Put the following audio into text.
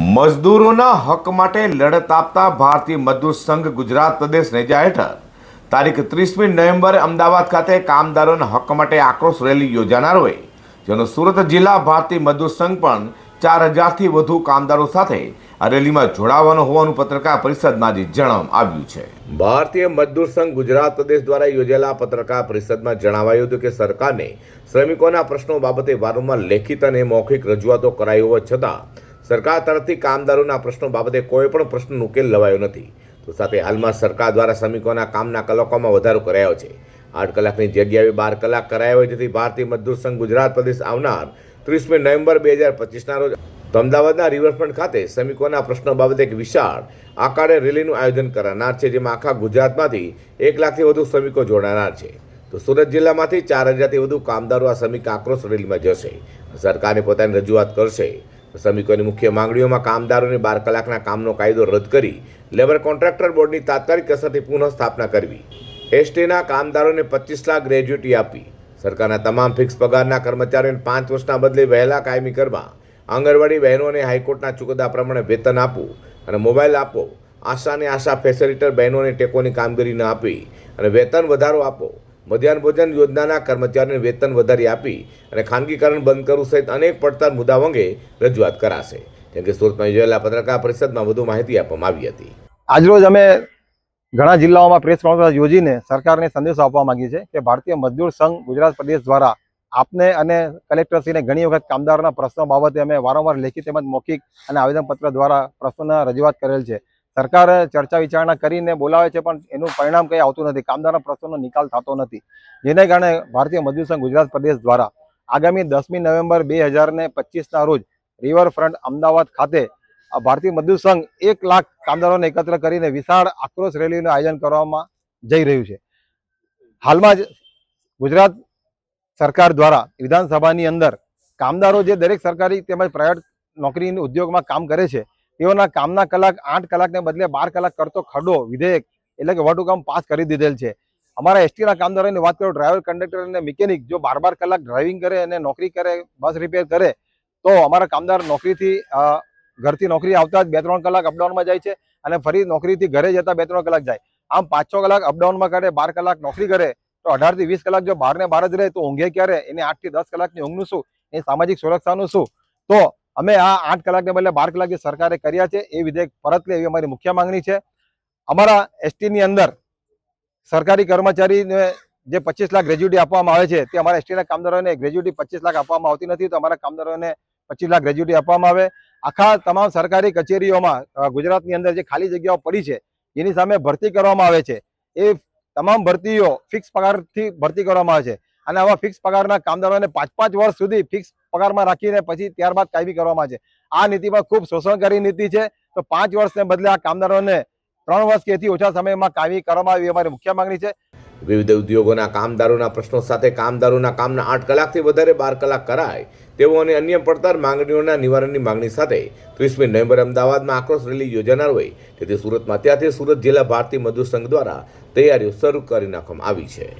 મજદૂરોના હક માટે લડત આપતા ભારતીય મજદૂર સંઘ ગુજરાત પ્રદેશ નેજા હેઠળ. તારીખ ત્રીસમી નવેમ્બરે અમદાવાદ ખાતે કામદારોના હક માટે આક્રોશ રેલી યોજાનાર હોય, જેનો સુરત જિલ્લા ભારતીય મજદૂર સંઘ પણ ચાર હજારથી વધુ કામદારો સાથે આ રેલીમાં જોડાવાનો હોવાનું પત્રકાર પરિષદમાં આજે જણાવવામાં આવ્યું છે. ભારતીય મજદૂર સંઘ ગુજરાત પ્રદેશ દ્વારા યોજેલા પત્રકાર પરિષદમાં જણાવાયું હતું કે સરકારને શ્રમિકોના પ્રશ્નો બાબતે વારંવાર લેખિત અને મૌખિક રજૂઆતો કરાઈ હોવા છતાં સરકાર તરફથી કામદારોના પ્રશ્નો બાબતે કોઈ પણ પ્રશ્નનો ઉકેલ લવાયો નથી. તો સાથે હાલમાં સરકાર દ્વારા શ્રમિકોના કામના કલાકોમાં વધારો કરાયો છે. આઠ કલાકની જગ્યાએ બાર કલાક કરાયો હોય જેથી ભારતીય મજદૂર સંઘ ગુજરાત પ્રદેશ આવનાર ત્રીસમી નવેમ્બર બે હજાર પચીસના રોજ અમદાવાદના રિવરફ્રન્ટ ખાતે શ્રમિકોના પ્રશ્નો બાબતે એક વિશાળ આકારે રેલીનું આયોજન કરનાર છે, જેમાં આખા ગુજરાતમાંથી એક લાખથી વધુ શ્રમિકો જોડાનાર છે. તો સુરત જિલ્લામાંથી ચાર હજારથી વધુ કામદારો આ શ્રમિક આક્રોશ રેલીમાં જશે. સરકારને પોતાની રજૂઆત કરશે. શ્રમિકોની મુખ્ય માંગણીઓમાં કામદારોને બાર કલાકના કામનો કાયદો રદ કરી લેબર કોન્ટ્રાક્ટર બોર્ડની તાત્કાલિક અસરથી પુનઃ સ્થાપના કરવી. એસટીના કામદારોને પચીસ લાખ ગ્રેજ્યુટી આપી. સરકારના તમામ ફિક્સ પગારના કર્મચારીઓને પાંચ વર્ષના બદલે વહેલા કાયમી કરવા. આંગણવાડી બહેનોને હાઈકોર્ટના ચુકાદા પ્રમાણે વેતન આપવું અને મોબાઈલ આપવો. આશાને આશા ફેસિલિટર બહેનોને ટેકોની કામગીરી ન આપી અને વેતન વધારો આપો મધ્યાહન ભોજન યોજનાના કર્મચારીઓને વેતન વધારી આપી અને ખાનગીકરણ બંધ કરવું સહિત અનેક પડતર મુદ્દાઓ અંગે રજૂઆત કરાશે. જેમ કે સુરતમાં યોજાયેલા પત્રકાર પરિષદમાં વધુ માહિતી આપવામાં આવી હતી. આજરોજ અમે ઘણા જિલ્લાઓમાં પ્રેસ કોન્ફરન્સ યોજીને સરકારને સંદેશો આપવા માંગીએ છીએ કે ભારતીય મજદૂર સંઘ ગુજરાત પ્રદેશ દ્વારા આપને અને કલેક્ટરશ્રીને ઘણી વખત કામદારોના પ્રશ્નો બાબતે અમે વારંવાર લેખિત તેમજ મૌખિક અને આવેદનપત્ર દ્વારા પ્રશ્નોના રજૂઆત કરેલ છે. સરકાર ચર્ચા વિચારણા કરીને બોલાવે છે, પણ એનું પરિણામ કંઈ આવતું નથી. કામદારના પ્રશ્નોનો નિકાલ થતો નથી. જેને કારણે ભારતીય મજદૂર સંઘ ગુજરાત પ્રદેશ દ્વારા આગામી દસમી નવેમ્બર બે હજારને પચીસના રોજ રિવરફ્રન્ટ અમદાવાદ ખાતે ભારતીય મજદૂર સંઘ એક લાખ કામદારોને એકત્ર કરીને વિશાળ આક્રોશ રેલીનું આયોજન કરવામાં જઈ રહ્યું છે. હાલમાં જ ગુજરાત સરકાર દ્વારા વિધાનસભાની અંદર કામદારો જે દરેક સરકારી તેમજ પ્રાઇવેટ નોકરી ઉદ્યોગમાં કામ કરે છે તેઓના કામના કલાક, આઠ કલાકને બદલે બાર કલાક કરતો ખરડો વિધેયક એટલે કે વટહુકમ પાસ કરી દીધેલ છે. અમારા એસટીના કામદારોની વાત કરું ડ્રાઈવર કંડક્ટર અને મિકેનિક જો બાર બાર કલાક ડ્રાઇવિંગ કરે અને નોકરી કરે બસ રિપેર કરે, તો અમારા કામદાર નોકરીથી ઘરથી નોકરી આવતા જ બે ત્રણ કલાક અપડાઉનમાં જાય છે અને ફરી નોકરીથી ઘરે જતા બે ત્રણ કલાક જાય. આમ પાંચ છ કલાક અપડાઉનમાં કરે બાર કલાક નોકરી કરે, તો અઢારથી વીસ કલાક જો બહારને બહાર જ રહે તો ઊંઘે ક્યારે? એને આઠથી દસ કલાકની ઊંઘનું શું? એ સામાજિક સુરક્ષાનું શું? તો અમે આ આઠ કલાકને બદલે બાર કલાક જે સરકારે કર્યા છે, એ વિધેયક પરત લે એવી અમારી મુખ્ય માંગણી છે. અમારા એસટીની અંદર સરકારી કર્મચારીને જે પચીસ લાખ ગ્રેજ્યુટી આપવામાં આવે છે, તે અમારા એસટીના કામદારોને ગ્રેજ્યુટી પચીસ લાખ આપવામાં આવતી નથી, તો અમારા કામદારોને પચીસ લાખ ગ્રેજ્યુટી આપવામાં આવે. આખા તમામ સરકારી કચેરીઓમાં ગુજરાતની અંદર જે ખાલી જગ્યાઓ પડી છે, એની સામે ભરતી કરવામાં આવે છે. એ તમામ ભરતીઓ ફિક્સ પગારથી ભરતી કરવામાં આવે છે. અને આવા ફિક્સ પગારના કામદારોને પાંચ પાંચ વર્ષ સુધી ફિક્સ પગારમાં રાખીને પછી ત્યારબાદ કાયમી કરવામાં છે. આ નીતિમાં ખૂબ શોષણકારી નીતિ છે. તો પાંચ વર્ષને બદલે આ કામદારોને ત્રણ વર્ષ કે ઓછા સમયમાં કાયમી કરવામાં આવી અમારી મુખ્ય માંગણી છે. વિવિધ ઉદ્યોગોના કામદારોના પ્રશ્નો સાથે કામદારોના કામના આઠ કલાકથી વધારે બાર કલાક કરાય તેવો અને અન્ય પડતર માંગણીઓના નિવારણની માંગણી સાથે ત્રીસમી નવેમ્બર અમદાવાદમાં આક્રોશ રેલી યોજાનાર હોય તેથી સુરતમાં અત્યારથી સુરત જિલ્લા ભારતીય મજૂર સંઘ દ્વારા તૈયારીઓ શરૂ કરી નાખવામાં આવી છે.